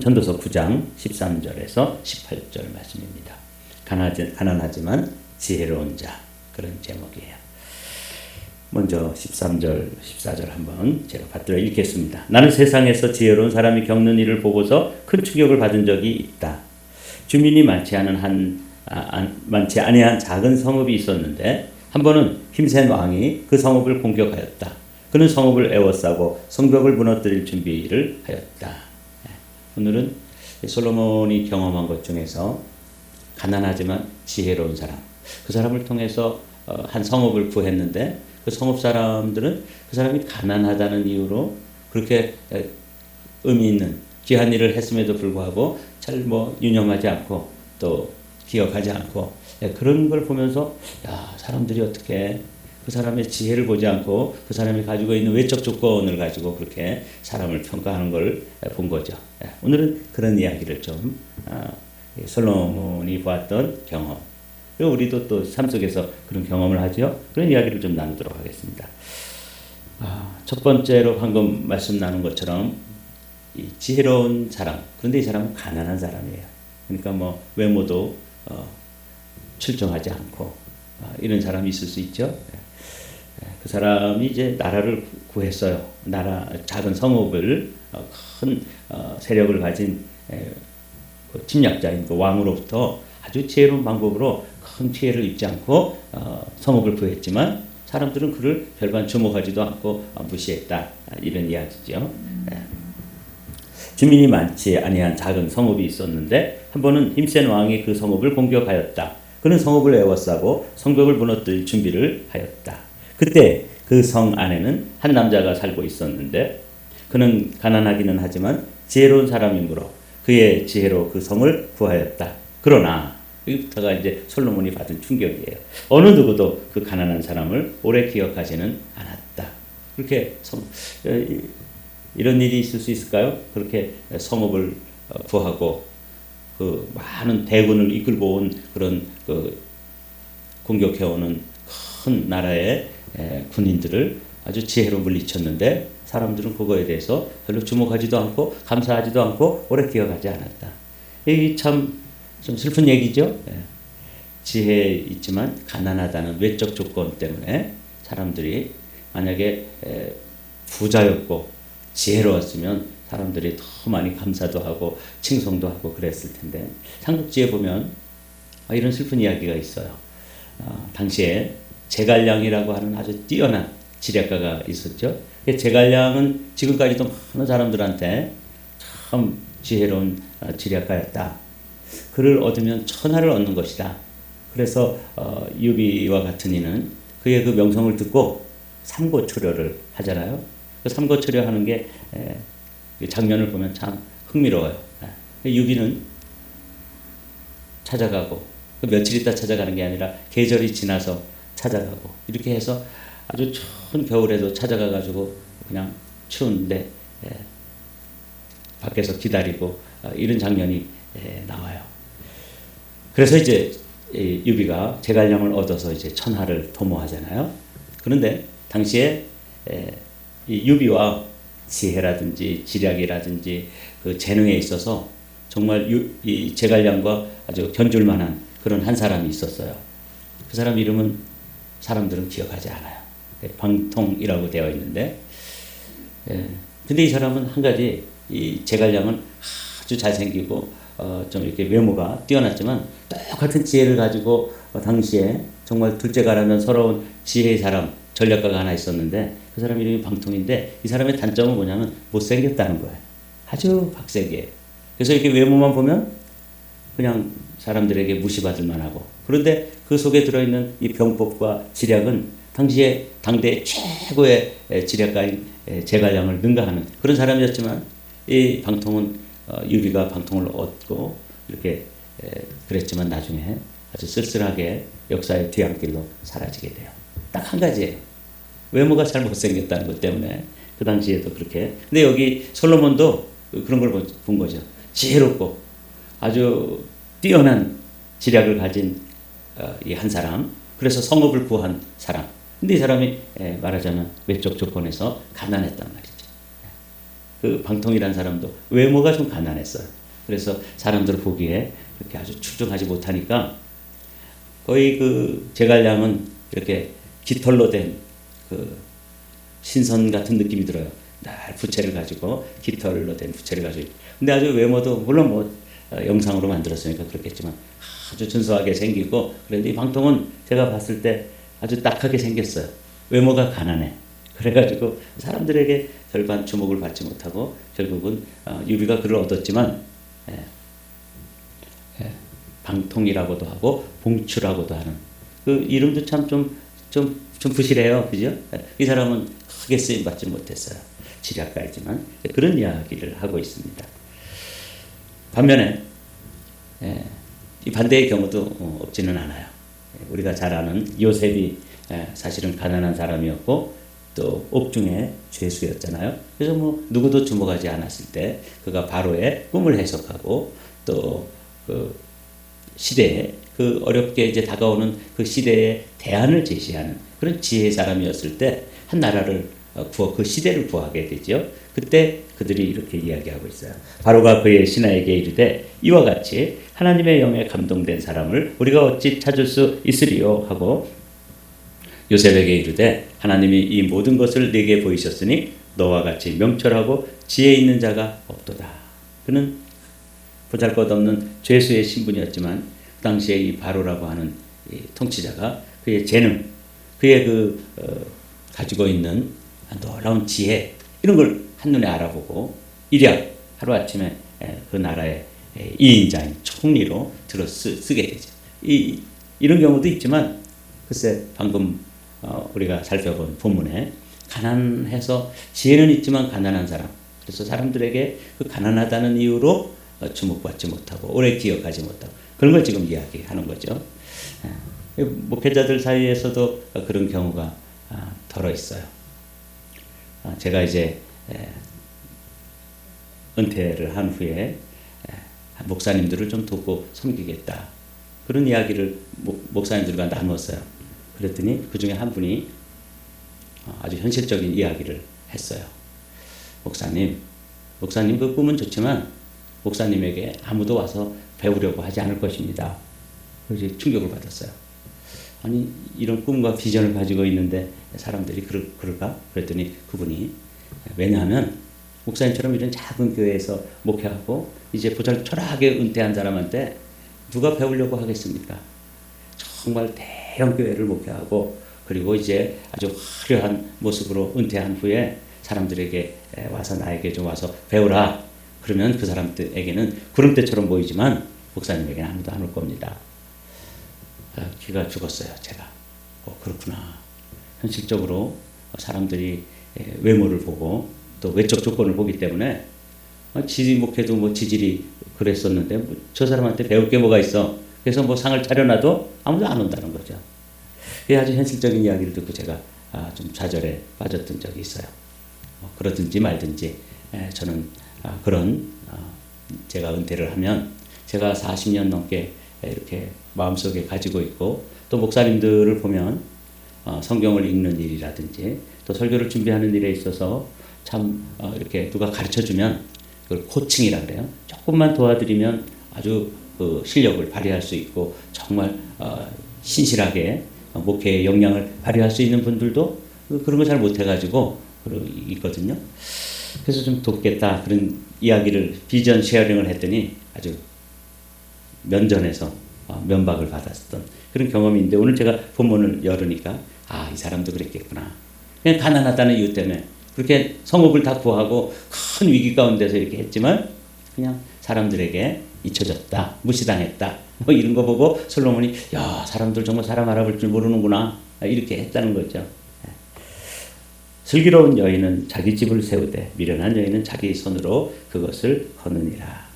전도서 9장 13절에서 18절 말씀입니다. 가난하지, 가난하지 만 지혜로운 자 그런 제목이에요. 먼저 13절, 14절 한번 제가 받들어 읽겠습니다. 나는 세상에서 지혜로운 사람이 겪는 일을 보고서 큰 충격을 받은 적이 있다. 주민이 많지 않은 한 아, 많지 아니한 작은 성읍이 있었는데 한 번은 힘센 왕이 그 성읍을 공격하였다. 그는 성읍을 에워싸고 성벽을 무너뜨릴 준비를 하였다. 예, 오늘은 솔로몬이 경험한 것 중에서 가난하지만 지혜로운 사람, 그 사람을 통해서 어, 한 성읍을 구했는데 그 성읍 사람들은 그 사람이 가난하다는 이유로 그렇게 의미 있는 귀한 일을 했음에도 불구하고 잘 뭐 유념하지 않고 또 기억하지 않고 예, 그런 걸 보면서 야 사람들이 어떻게 그 사람의 지혜를 보지 않고 그 사람이 가지고 있는 외적 조건을 가지고 그렇게 사람을 평가하는 걸 본 거죠. 예, 오늘은 그런 이야기를 좀 아, 솔로몬이 보았던 경험 그리고 우리도 또 삶 속에서 그런 경험을 하죠. 그런 이야기를 좀 나누도록 하겠습니다. 아, 첫 번째로 방금 말씀 나눈 것처럼 지혜로운 사람 그런데 이 사람은 가난한 사람이에요. 그러니까 뭐 외모도 어, 출중하지 않고 어, 이런 사람이 있을 수 있죠. 그 사람이 이제 나라를 구했어요. 나라 작은 성읍을 어, 큰 세력을 가진 그 침략자인 그 왕으로부터 아주 지혜로운 방법으로 큰 피해를 입지 않고 성읍을 구했지만 사람들은 그를 별반 주목하지도 않고 무시했다 이런 이야기죠. 예. 주민이 많지 아니한 작은 성읍이 있었는데 한 번은 힘센 왕이 그 성읍을 공격하였다. 그는 성읍을 에워싸고 성벽을 무너뜨릴 준비를 하였다. 그때 그 성 안에는 한 남자가 살고 있었는데 그는 가난하기는 하지만 지혜로운 사람이므로 그의 지혜로 그 성을 구하였다. 그러나 여기부터가 이제 솔로몬이 받은 충격이에요. 어느 누구도 그 가난한 사람을 오래 기억하지는 않았다. 그렇게 성, 이런 일이 있을 수 있을까요? 그렇게 성읍을 어, 구하고 그 많은 대군을 이끌고 온 그런 그 공격해오는 큰 나라의 군인들을 아주 지혜로 물리쳤는데 사람들은 그거에 대해서 별로 주목하지도 않고 감사하지도 않고 오래 기억하지 않았다. 이게 참좀 슬픈 얘기죠. 지혜 있지만 가난하다는 외적 조건 때문에 사람들이 만약에 부자였고 지혜로웠으면 사람들이 더 많이 감사도 하고 칭송도 하고 그랬을 텐데 삼국지에 보면 아, 이런 슬픈 이야기가 있어요. 어, 당시에 제갈량이라고 하는 아주 뛰어난 지략가가 있었죠. 제갈량은 지금까지도 많은 사람들한테 참 지혜로운 어, 지략가였다. 그를 얻으면 천하를 얻는 것이다. 그래서 어, 유비와 같은 이는 그의 그 명성을 듣고 삼고초려를 하잖아요. 그 삼고초려 하는 게그 장면을 보면 참 흥미로워요. 예. 유비는 찾아가고 그 며칠 있다 찾아가는 게 아니라 계절이 지나서 찾아가고 이렇게 해서 아주 추운 겨울에도 찾아가 가지고 그냥 추운데 예, 밖에서 기다리고 어, 이런 장면이 예, 나와요. 그래서 이제 유비가 제갈량을 얻어서 이제 천하를 도모하잖아요. 그런데 당시에 유비와 지혜라든지 지략이라든지 그 재능에 있어서 정말 유, 이 제갈량과 아주 견줄 만한 그런 한 사람이 있었어요. 그 사람 이름은 사람들은 기억하지 않아요. 예, 방통이라고 되어 있는데, 예. 근데 이 사람은 한 가지 이 제갈량은 아주 잘생기고 어, 좀 이렇게 외모가 뛰어났지만 똑같은 지혜를 가지고 어, 당시에 정말 둘째 가라면 서러운 지혜의 사람 전략가가 하나 있었는데 그 사람 이름이 방통인데 이 사람의 단점은 뭐냐면 못생겼다는 거예요. 아주 박세게. 그래서 이렇게 외모만 보면 그냥 사람들에게 무시받을 만하고 그런데 그 속에 들어있는 이 병법과 지략은 당시에 당대 최고의 지략가인 제갈량을 능가하는 그런 사람이었지만 이 방통은 어, 유비가 방통을 얻고 이렇게 그랬지만 나중에 아주 쓸쓸하게 역사의 뒤안길로 사라지게 돼요. 딱 한 가지예요. 외모가 잘 못생겼다는 것 때문에 그 당시에도 그렇게. 근데 여기 솔로몬도 그런 걸 본 거죠. 지혜롭고 아주 뛰어난 지략을 가진 어, 이한 사람. 그래서 성읍을 구한 사람. 근데 이 사람이 말하자면 외적 조건에서 가난했단 말이죠. 그 방통이라는 사람도 외모가 좀 가난했어요. 그래서 사람들 보기에 이렇게 아주 출중하지 못하니까 거의 그 제갈량은 이렇게 깃털로 된 그 신선 같은 느낌이 들어요. 날 부채를 가지고 깃털로 된 부채를 가지고. 근데 아주 외모도 물론 뭐 어, 영상으로 만들었으니까 그렇겠지만 아주 준수하게 생기고 그런데 이 방통은 제가 봤을 때 아주 딱하게 생겼어요. 외모가 가난해. 그래가지고 사람들에게 절반 주목을 받지 못하고 결국은 어, 유비가 그를 얻었지만 예, 예, 방통이라고도 하고 봉추라고도 하는 그 이름도 참좀좀좀 부실해요, 그죠? 예, 이 사람은 크게 쓰임 받지 못했어요. 지략가이지만 그런 이야기를 하고 있습니다. 반면에 예, 이 반대의 경우도 어, 없지는 않아요. 예, 우리가 잘 아는 요셉이 예, 사실은 가난한 사람이었고 또 옥중에 죄수였잖아요. 그래서 뭐 누구도 주목하지 않았을 때 그가 바로의 꿈을 해석하고 또그 시대에 그 어렵게 이제 다가오는 그 시대에 대안을 제시하는 그런 지혜의 사람이었을 때 한 나라를 어, 구워 그 시대를 구하게 되죠. 그때 그들이 이렇게 이야기하고 있어요. 바로가 그의 신하에게 이르되 이와 같이 하나님의 영에 감동된 사람을 우리가 어찌 찾을 수 있으리요 하고 요셉에게 이르되 하나님이 이 모든 것을 네게 보이셨으니 너와 같이 명철하고 지혜 있는 자가 없도다. 그는 보잘것없는 죄수의 신분이었지만 그 당시에 이 바로라고 하는 이 통치자가 그의 재능, 그의 그 어, 가지고 있는 놀라운 지혜 이런 걸 한눈에 알아보고 일약 하루 아침에 그 나라의 2인자인 총리로 들어 쓰, 쓰게 되죠. 이 이런 경우도 있지만 글쎄 방금 어, 우리가 살펴본 본문에 가난해서 지혜는 있지만 가난한 사람 그래서 사람들에게 그 가난하다는 이유로 어, 주목받지 못하고 오래 기억하지 못하고 그런 걸 지금 이야기하는 거죠. 예. 목회자들 사이에서도 그런 경우가 아, 덜어 있어요. 아, 제가 이제 은퇴를 한 후에 목사님들을 좀 돕고 섬기겠다. 그런 이야기를 목사님들과 나눴어요. 그랬더니 그 중에 한 분이 어, 아주 현실적인 이야기를 했어요. 목사님, 목사님 그 꿈은 좋지만 목사님에게 아무도 와서 배우려고 하지 않을 것입니다. 그래서 충격을 받았어요. 아니 이런 꿈과 비전을 가지고 있는데 사람들이 그럴, 그럴까? 그랬더니 그분이 왜냐하면 목사님처럼 이런 작은 교회에서 목회하고 이제 보잘초라하게 은퇴한 사람한테 누가 배우려고 하겠습니까? 정말 대형 교회를 목회하고 그리고 이제 아주 화려한 모습으로 은퇴한 후에 사람들에게 와서 나에게 좀 와서 배우라. 그러면 그 사람들에게는 구름대처럼 보이지만 목사님에게는 아무도 안 올 겁니다. 기가 죽었어요, 제가. 어, 그렇구나. 현실적으로 사람들이 외모를 보고 또 외적 조건을 보기 때문에 지목해도 뭐 지질이 그랬었는데 뭐 저 사람한테 배울 게 뭐가 있어. 그래서 뭐 상을 차려놔도 아무도 안 온다는 거죠. 이 아주 현실적인 이야기를 듣고 제가 아, 좀 좌절에 빠졌던 적이 있어요. 뭐 그러든지 말든지 저는 아, 그런 어, 제가 은퇴를 하면 제가 40년 넘게 이렇게 마음속에 가지고 있고 또 목사님들을 보면 어, 성경을 읽는 일이라든지 또 설교를 준비하는 일에 있어서 참 어, 이렇게 누가 가르쳐 주면 그걸 코칭이라 그래요. 조금만 도와드리면 아주 그 실력을 발휘할 수 있고 정말 어, 신실하게 목회의 역량을 발휘할 수 있는 분들도 그런 거 잘 못해가지고 있거든요. 그래서 좀 돕겠다 그런 이야기를 비전 쉐어링을 했더니 아주 면전에서 어, 면박을 받았던 그런 경험이 있는데 오늘 제가 본문을 열으니까 아, 이 사람도 그랬겠구나. 그냥 가난하다는 이유 때문에 그렇게 성읍을 다 구하고 큰 위기 가운데서 이렇게 했지만 그냥 사람들에게 잊혀졌다, 무시당했다. 뭐 이런 거 보고 솔로몬이 야, 사람들 정말 사람 알아볼 줄 모르는구나. 이렇게 했다는 거죠. 예. 슬기로운 여인은 자기 집을 세우되 미련한 여인은 자기 손으로 그것을 거느니라.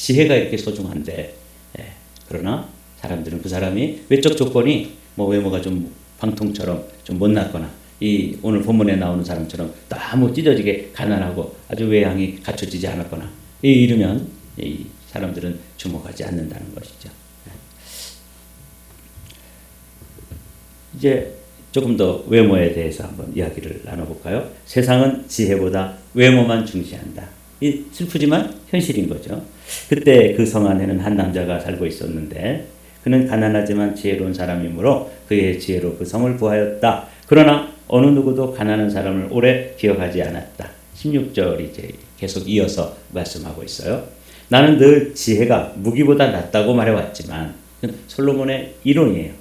예. 지혜가 이렇게 소중한데 예. 그러나 사람들은 그 사람이 외적 조건이 뭐 외모가 좀 방통처럼 좀 못났거나 이 오늘 본문에 나오는 사람처럼 너무 찢어지게 가난하고 아주 외양이 갖춰지지 않았거나 이 이르면 이 사람들은 주목하지 않는다는 것이죠. 예. 이제 조금 더 외모에 대해서 한번 이야기를 나눠볼까요? 세상은 지혜보다 외모만 중시한다. 이 슬프지만 현실인 거죠. 그때 그 성 안에는 한 남자가 살고 있었는데 그는 가난하지만 지혜로운 사람이므로 그의 지혜로 그 성을 구하였다. 그러나 어느 누구도 가난한 사람을 오래 기억하지 않았다. 16절이 이제 계속 이어서 말씀하고 있어요. 나는 늘 지혜가 무기보다 낫다고 말해왔지만 솔로몬의 이론이에요.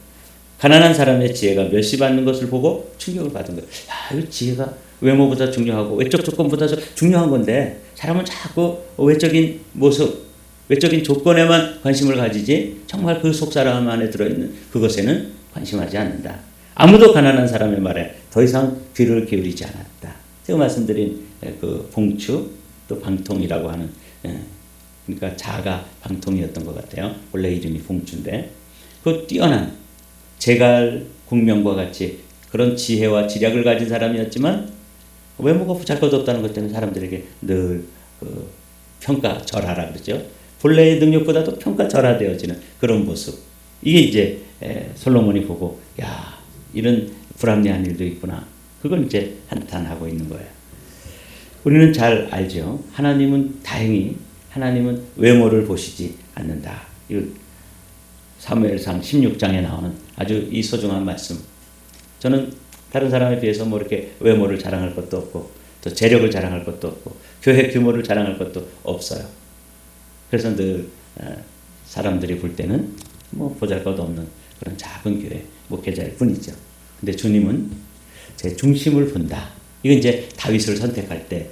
가난한 사람의 지혜가 멸시받는 것을 보고 충격을 받은 거예요. 야, 이 지혜가 외모보다 중요하고 외적 조건보다 중요한 건데 사람은 자꾸 외적인 모습, 외적인 조건에만 관심을 가지지 정말 그 속 사람 안에 들어있는 그것에는 관심하지 않는다. 아무도 가난한 사람의 말에 더 이상 귀를 기울이지 않았다. 제가 말씀드린 그 봉추 또 방통이라고 하는 예, 그러니까 자가 방통이었던 것 같아요. 원래 이름이 봉추인데 그 뛰어난 제갈 공명과 같이 그런 지혜와 지략을 가진 사람이었지만 외모가 부잘것없다는 것 때문에 사람들에게 늘 그 평가절하라 그러죠. 본래의 능력보다도 평가절하되어지는 그런 모습. 이게 이제 솔로몬이 보고 야 이런 불합리한 일도 있구나. 그걸 이제 한탄하고 있는 거예요. 우리는 잘 알죠. 하나님은 다행히 하나님은 외모를 보시지 않는다. 이 사무엘상 16장에 나오는 아주 이 소중한 말씀. 저는 다른 사람에 비해서 뭐 이렇게 외모를 자랑할 것도 없고 또 재력을 자랑할 것도 없고 교회 규모를 자랑할 것도 없어요. 그래서 늘 사람들이 볼 때는 뭐 보잘것없는 그런 작은 교회 목회자일 뿐이죠. 근데 주님은 제 중심을 본다. 이건 이제 다윗을 선택할 때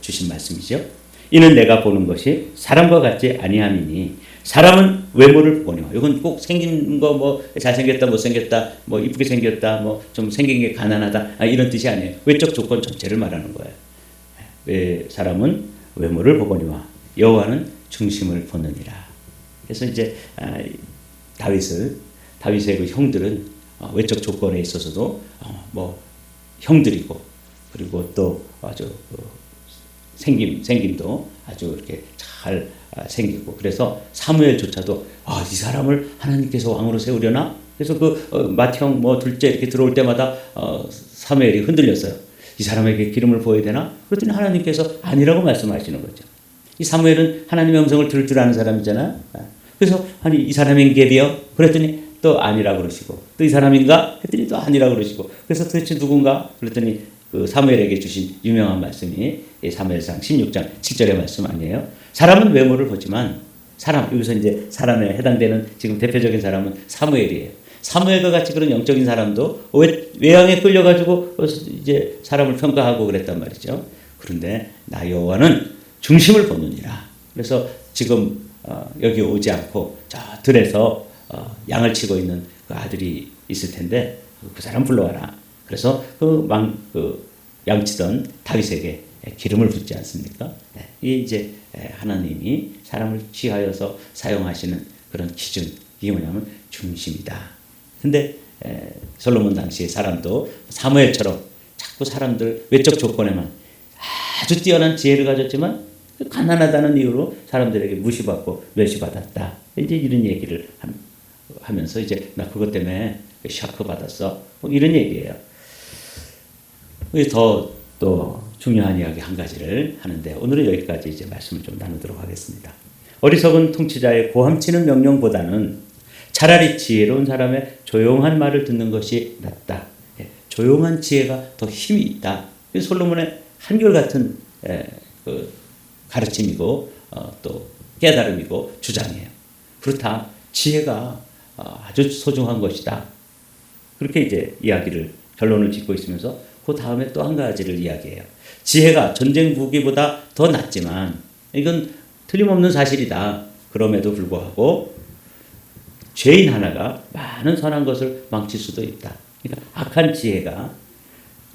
주신 말씀이죠. 이는 내가 보는 것이 사람과 같지 아니함이니 사람은 외모를 보거니와 이건 꼭 생긴 거 뭐 잘생겼다 못생겼다 뭐 이쁘게 생겼다 뭐 좀 생긴 게 가난하다 아, 이런 뜻이 아니에요. 외적 조건 전체를 말하는 거예요. 왜 사람은 외모를 보거니와 여호와는 중심을 보느니라. 그래서 이제 아, 다윗을 다윗의 그 형들은 어, 외적 조건에 있어서도 어, 뭐 형들이고 그리고 또 아주 그 생김 생김도 아주 이렇게 잘 아, 생기고 그래서 사무엘조차도 아, 이 사람을 하나님께서 왕으로 세우려나? 그래서 그 어, 맏형 뭐 둘째 이렇게 들어올 때마다 어, 사무엘이 흔들렸어요. 이 사람에게 기름을 부어야 되나? 그랬더니 하나님께서 아니라고 말씀하시는 거죠. 이 사무엘은 하나님의 음성을 들을 줄 아는 사람이잖아. 아, 그래서 아니 이 사람인 갭이요? 그랬더니 또 아니라 그러시고 또 이 사람인가? 했더니 또 아니라 그러시고 그래서 도대체 누군가? 그랬더니 그 사무엘에게 주신 유명한 말씀이 사무엘상 16장 7절의 말씀 아니에요? 사람은 외모를 보지만 사람 여기서 이제 사람에 해당되는 지금 대표적인 사람은 사무엘이에요. 사무엘과 같이 그런 영적인 사람도 외양에 끌려가지고 이제 사람을 평가하고 그랬단 말이죠. 그런데 나 여호와는 중심을 보느니라. 그래서 지금 어, 여기 오지 않고 저 들에서 어, 양을 치고 있는 그 아들이 있을 텐데 그 사람 불러와라. 그래서 그 망, 그 양치던 다윗에게 기름을 붓지 않습니까? 네. 이게 이제 하나님이 사람을 취하여서 사용하시는 그런 기준, 이게 뭐냐면 중심이다. 근데 솔로몬 당시의 사람도 사무엘처럼 자꾸 사람들 외적 조건에만 아주 뛰어난 지혜를 가졌지만 가난하다는 이유로 사람들에게 무시받고 멸시받았다. 이제 이런 얘기를 하면서 이제 나 그것 때문에 샤크 받았어. 뭐 이런 얘기예요. 더 또 중요한 이야기 한 가지를 하는데 오늘은 여기까지 이제 말씀을 좀 나누도록 하겠습니다. 어리석은 통치자의 고함치는 명령보다는 차라리 지혜로운 사람의 조용한 말을 듣는 것이 낫다. 예, 조용한 지혜가 더 힘이 있다. 솔로몬의 한결같은 예, 그 가르침이고 어, 또 깨달음이고 주장이에요. 그렇다. 지혜가 어, 아주 소중한 것이다. 그렇게 이제 이야기를 결론을 짓고 있으면서 그 다음에 또 한 가지를 이야기해요. 지혜가 전쟁 무기보다 더 낫지만 이건 틀림없는 사실이다. 그럼에도 불구하고 죄인 하나가 많은 선한 것을 망칠 수도 있다. 그러니까 악한 지혜가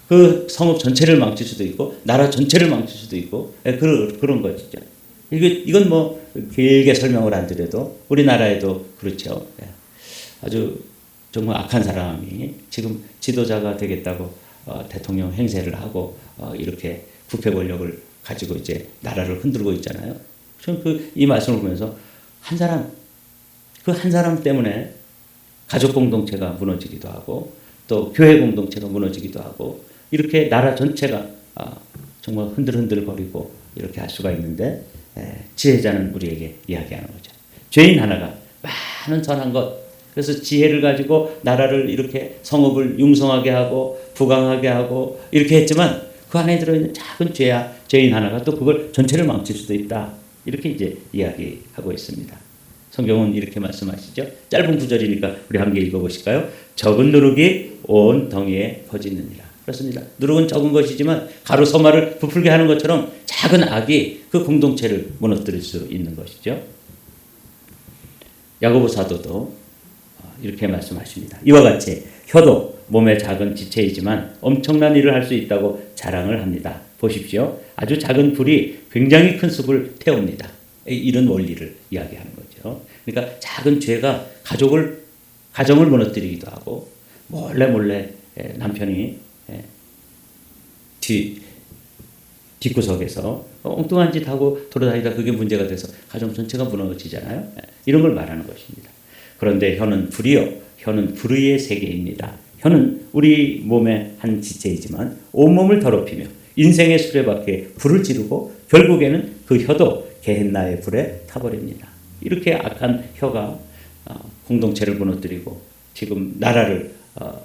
그 성읍 전체를 망칠 수도 있고 나라 전체를 망칠 수도 있고 예, 그런 그런 것이죠. 이게 이건 뭐 길게 설명을 안 드려도 우리나라에도 그렇죠. 예. 아주 정말 악한 사람이 지금 지도자가 되겠다고 어, 대통령 행세를 하고 어, 이렇게 부패 권력을 가지고 이제 나라를 흔들고 있잖아요. 저는 그 이 말씀을 보면서 한 사람 그 한 사람 때문에 가족 공동체가 무너지기도 하고 또 교회 공동체가 무너지기도 하고 이렇게 나라 전체가 아, 정말 흔들흔들 거리고 이렇게 할 수가 있는데 에, 지혜자는 우리에게 이야기하는 거죠. 죄인 하나가 많은 선한 것 그래서 지혜를 가지고 나라를 이렇게 성읍을 융성하게 하고 부강하게 하고 이렇게 했지만 그 안에 들어있는 작은 죄야 죄인 하나가 또 그걸 전체를 망칠 수도 있다 이렇게 이제 이야기하고 있습니다. 성경은 이렇게 말씀하시죠. 짧은 구절이니까 우리 함께 읽어보실까요? 적은 누룩이 온 덩이에 퍼지느니라. 그렇습니다. 누룩은 적은 것이지만 가루 서마를 부풀게 하는 것처럼 작은 악이 그 공동체를 무너뜨릴 수 있는 것이죠. 야고보 사도도 어, 이렇게 말씀하십니다. 이와 같이 혀도 몸의 작은 지체이지만 엄청난 일을 할 수 있다고 자랑을 합니다. 보십시오. 아주 작은 불이 굉장히 큰 숲을 태웁니다. 이런 원리를 이야기하는 거죠. 그러니까 작은 죄가 가족을 가정을 무너뜨리기도 하고 몰래 몰래 에, 남편이 에, 뒤 뒷구석에서 엉뚱한 짓 하고 돌아다니다 그게 문제가 돼서 가정 전체가 무너지잖아요. 에, 이런 걸 말하는 것입니다. 그런데 혀는 불이요, 혀는 불의의 세계입니다. 혀는 우리 몸의 한 지체이지만 온몸을 더럽히며 인생의 수레바퀴에 불을 지르고 결국에는 그 혀도 게헨나의 불에 타버립니다. 이렇게 악한 혀가 어, 공동체를 무너뜨리고 지금 나라를 어,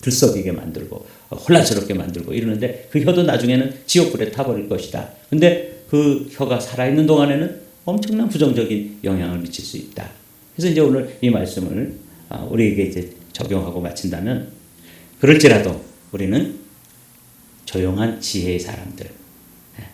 들썩이게 만들고 어, 혼란스럽게 만들고 이러는데 그 혀도 나중에는 지옥불에 타버릴 것이다. 근데 그 혀가 살아있는 동안에는 엄청난 부정적인 영향을 미칠 수 있다. 그래서 이제 오늘 이 말씀을 아, 우리에게 이제 적용하고 마친다면 그럴지라도 우리는 조용한 지혜의 사람들, 예,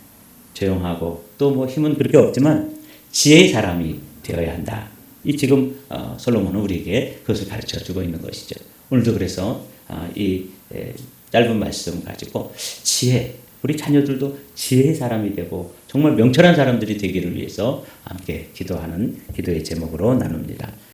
조용하고 또 뭐 힘은 그렇게 없지만 지혜의 사람이 되어야 한다. 이 지금 어, 솔로몬은 우리에게 그것을 가르쳐 주고 있는 것이죠. 오늘도 그래서 아, 이 에, 짧은 말씀 가지고 지혜, 우리 자녀들도 지혜의 사람이 되고 정말 명철한 사람들이 되기를 위해서 함께 기도하는 기도의 제목으로 나눕니다.